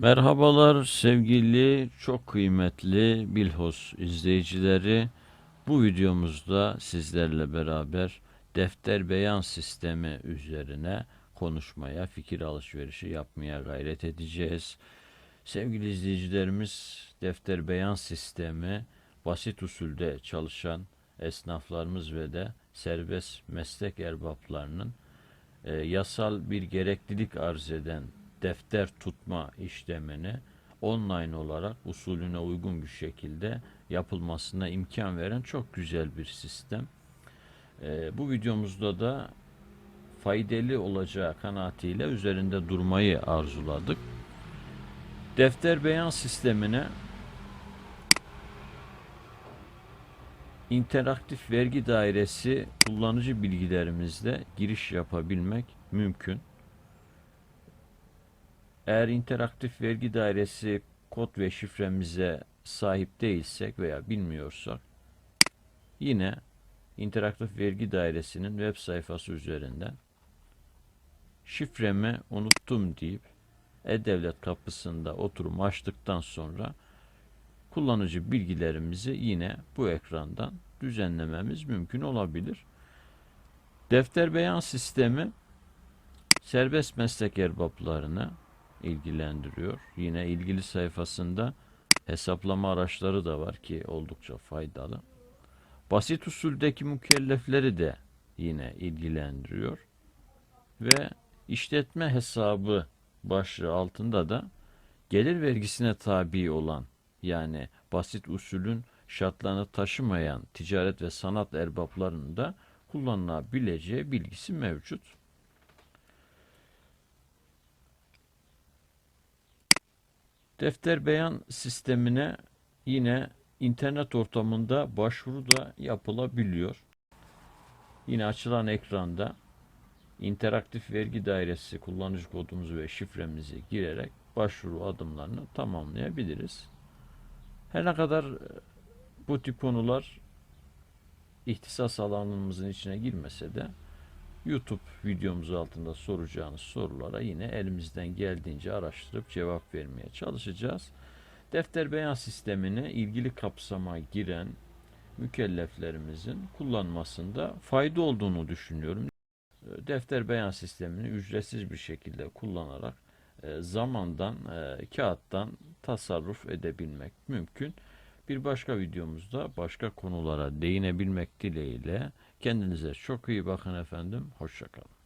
Merhabalar sevgili çok kıymetli Bilhos izleyicileri. Bu videomuzda sizlerle beraber defter beyan sistemi üzerine konuşmaya, fikir alışverişi yapmaya gayret edeceğiz. Sevgili izleyicilerimiz, defter beyan sistemi basit usulde çalışan esnaflarımız ve de serbest meslek erbaplarının e, yasal bir gereklilik arz eden defter tutma işlemini online olarak usulüne uygun bir şekilde yapılmasına imkan veren çok güzel bir sistem. E, bu videomuzda da faydalı olacağı kanaatiyle üzerinde durmayı arzuladık. Defter beyan sistemine interaktif vergi dairesi kullanıcı bilgilerimizle giriş yapabilmek mümkün. Eğer interaktif vergi dairesi kod ve şifremize sahip değilsek veya bilmiyorsak yine interaktif vergi dairesinin web sayfası üzerinden şifremi unuttum deyip e-devlet kapısında oturum açtıktan sonra kullanıcı bilgilerimizi yine bu ekrandan düzenlememiz mümkün olabilir. Defter beyan sistemi serbest meslek erbaplarını ilgilendiriyor. Yine ilgili sayfasında hesaplama araçları da var ki oldukça faydalı. Basit usuldeki mükellefleri de yine ilgilendiriyor. Ve işletme hesabı başlığı altında da gelir vergisine tabi olan yani basit usulün şartlarını taşımayan ticaret ve sanat erbaplarının da kullanılabileceği bilgisi mevcut. Defter beyan sistemine yine internet ortamında başvuru da yapılabiliyor. Yine açılan ekranda interaktif vergi dairesi kullanıcı kodumuzu ve şifremizi girerek başvuru adımlarını tamamlayabiliriz. Her ne kadar e, bu tip konular ihtisas alanımızın içine girmese de YouTube videomuz altında soracağınız sorulara yine elimizden geldiğince araştırıp cevap vermeye çalışacağız. Defter beyan sistemine ilgili kapsama giren mükelleflerimizin kullanmasında fayda olduğunu düşünüyorum. Defter beyan sistemini ücretsiz bir şekilde kullanarak e, zamandan, e, kağıttan tasarruf edebilmek mümkün. Bir başka videomuzda başka konulara değinebilmek dileğiyle kendinize çok iyi bakın efendim. Hoşçakalın.